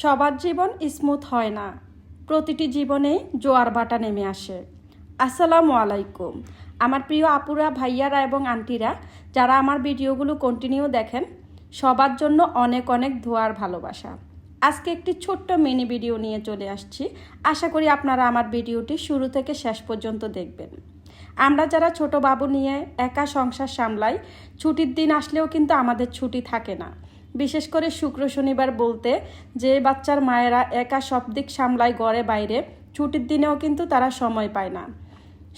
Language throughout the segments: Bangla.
সবার জীবন স্মুথ হয় না। প্রতিটি জীবনেই জোয়ার ভাটা নেমে আসে। আসসালামু আলাইকুম। আমার প্রিয় আপুরা, ভাইয়ারা এবং আন্টিরা, যারা আমার ভিডিওগুলো কন্টিনিউ দেখেন, সবার জন্য অনেক অনেক ধোয়ার ভালোবাসা। আজকে একটি ছোট্ট মিনি ভিডিও নিয়ে চলে আসছি। আশা করি আপনারা আমার ভিডিওটি শুরু থেকে শেষ পর্যন্ত দেখবেন। আমরা যারা ছোট বাবু নিয়ে একা সংসার সামলাই, ছুটির দিন আসলেও কিন্তু আমাদের ছুটি থাকে না। বিশেষ করে শুক্র শনিবার বলতে যে বাচ্চার মায়েরা একা সব দিক সামলায় ঘরে বাইরে, ছুটির দিনেও কিন্তু তারা সময় পায় না।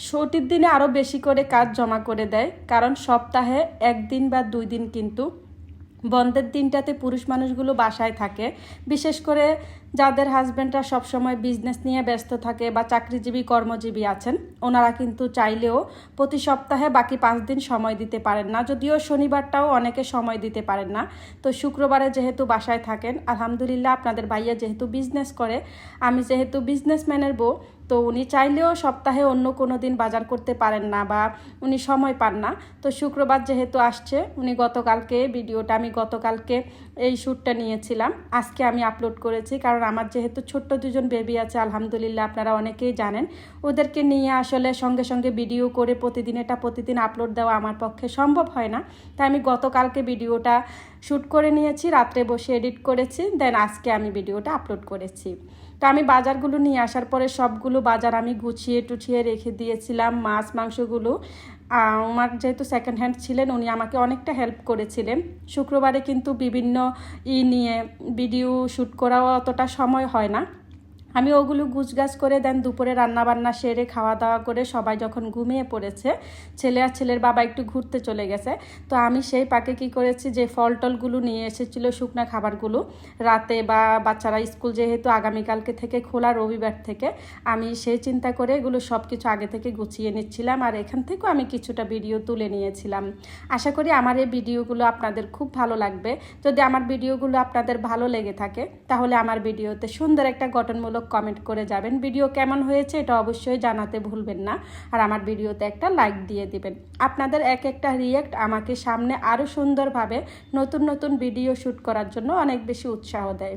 ছুটির দিনে আরও বেশি করে কাজ জমা করে দেয়, কারণ সপ্তাহে একদিন বা দুই দিন কিন্তু বন্ধের দিনটাতে পুরুষ মানুষগুলো বাসায় থাকে। বিশেষ করে যাদের হাজব্যান্ডরা সবসময় বিজনেস নিয়ে ব্যস্ত থাকে বা চাকরিজীবী, কর্মজীবী আছেন, ওনারা কিন্তু চাইলেও প্রতি সপ্তাহে বাকি পাঁচ দিন সময় দিতে পারেন না। যদিও শনিবারটাও অনেকে সময় দিতে পারেন না। তো শুক্রবারে যেহেতু বাসায় থাকেন, আলহামদুলিল্লাহ আপনাদের ভাইয়া যেহেতু বিজনেস করে, আমি যেহেতু বিজনেসম্যানের বউ, তো উনি চাইলেও সপ্তাহে অন্য কোনো দিন বাজার করতে পারেন না বা উনি সময় পান না। তো শুক্রবার যেহেতু আসছে, উনি গতকালকে, ভিডিওটা আমি গতকালকে এই শ্যুটটা নিয়েছিলাম। আজকে আমি আপলোড করেছি, কারণ আমার যেহেতু ছোট্ট দুজন বেবি আছে, আলহামদুলিল্লাহ আপনারা অনেকেই জানেন। ওদেরকে নিয়ে আসলে সঙ্গে সঙ্গে ভিডিও করে প্রতিদিন, এটা প্রতিদিন আপলোড দেওয়া আমার পক্ষে সম্ভব হয় না। তাই আমি গতকালকে ভিডিওটা শ্যুট করে নিয়েছি, রাত্রে বসে এডিট করেছি দেন আজকে আমি ভিডিওটা আপলোড করেছি। তো আমি বাজারগুলো নিয়ে আসার পরে সবগুলো বাজার আমি গুছিয়ে টুছিয়ে রেখে দিয়েছিলাম, মাছ, মাংসগুলো। আমার যেহেতু সেকেন্ড হ্যান্ড ছিলেন, উনি আমাকে অনেকটা হেল্প করেছিলেন। শুক্রবারে কিন্তু বিভিন্ন ই নিয়ে ভিডিও শ্যুট করাও অতটা সময় হয় না। আমি ওগুলো গুছগাছ করে দেন দুপুরে রান্নাবান্না সেরে খাওয়া দাওয়া করে সবাই যখন ঘুমিয়ে পড়েছে, ছেলে আর ছেলের বাবা একটু ঘুরতে চলে গেছে। তো আমি সেই পাকে কি করেছি যে ফল টলগুলো নিয়ে এসেছিল শুকনা খাবারগুলো। রাতে বা বাচ্চারা স্কুল যেহেতু আগামীকালকে থেকে খোলা রবিবার থেকে, আমি সেই চিন্তা করে এগুলো সব কিছু আগে থেকে গুছিয়ে নিচ্ছিলাম আর এখান থেকেও আমি কিছুটা ভিডিও তুলে নিয়েছিলাম। আশা করি আমার এই ভিডিওগুলো আপনাদের খুব ভালো লাগবে। যদি আমার ভিডিওগুলো আপনাদের ভালো লেগে থাকে, তাহলে আমার ভিডিওতে সুন্দর একটা গঠনমূলক কমেন্ট করে যাবেন। ভিডিও কেমন হয়েছে এটা অবশ্যই জানাতে ভুলবেন না। আর আমার ভিডিওতে একটা লাইক দিয়ে দিবেন। আপনাদের এক একটা রিয়েক্ট আমাকে সামনে আরও সুন্দরভাবে নতুন নতুন ভিডিও শ্যুট করার জন্য অনেক বেশি উৎসাহ দেয়।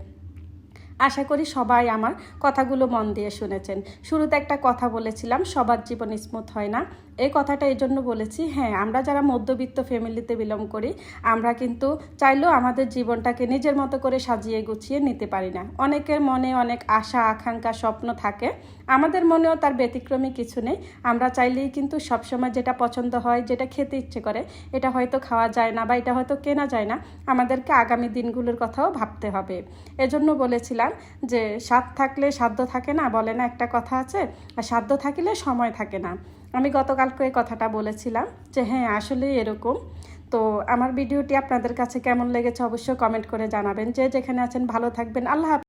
আশা করি সবাই আমার কথাগুলো মন দিয়ে শুনেছেন। শুরুতে একটা কথা বলেছিলাম, সবার জীবন স্মুথ হয় না। এই কথাটা এই জন্য বলেছি হ্যাঁ আমরা যারা মধ্যবিত্ত ফ্যামিলিতে বিলং করি, আমরা কিন্তু চাইলেও আমাদের জীবনটাকে নিজের মতো করে সাজিয়ে গুছিয়ে নিতে পারি না। অনেকের মনে অনেক আশা, আকাঙ্ক্ষা, স্বপ্ন থাকে, আমাদের মনেও তার ব্যতিক্রমী কিছু নেই। আমরা চাইলেই কিন্তু সবসময় যেটা পছন্দ হয়, যেটা খেতে ইচ্ছে করে, এটা হয়তো খাওয়া যায় না বা এটা হয়তো কেনা যায় না, আমাদেরকে আগামী দিনগুলোর কথাও ভাবতে হবে। এজন্য বলেছিলাম যে, স্বাদ থাকলে সাধ্য থাকে না, বলে না একটা কথা আছে, আর সাধ্য থাকিলে সময় থাকে না। আমি গতকালকে এই কথাটা বলেছিলাম যে হ্যাঁ আসলেই এরকম। তো আমার ভিডিওটি আপনাদের কাছে কেমন লেগেছে অবশ্যই কমেন্ট করে জানাবেন। যে যেখানে আছেন, ভালো থাকবেন। আল্লাহ।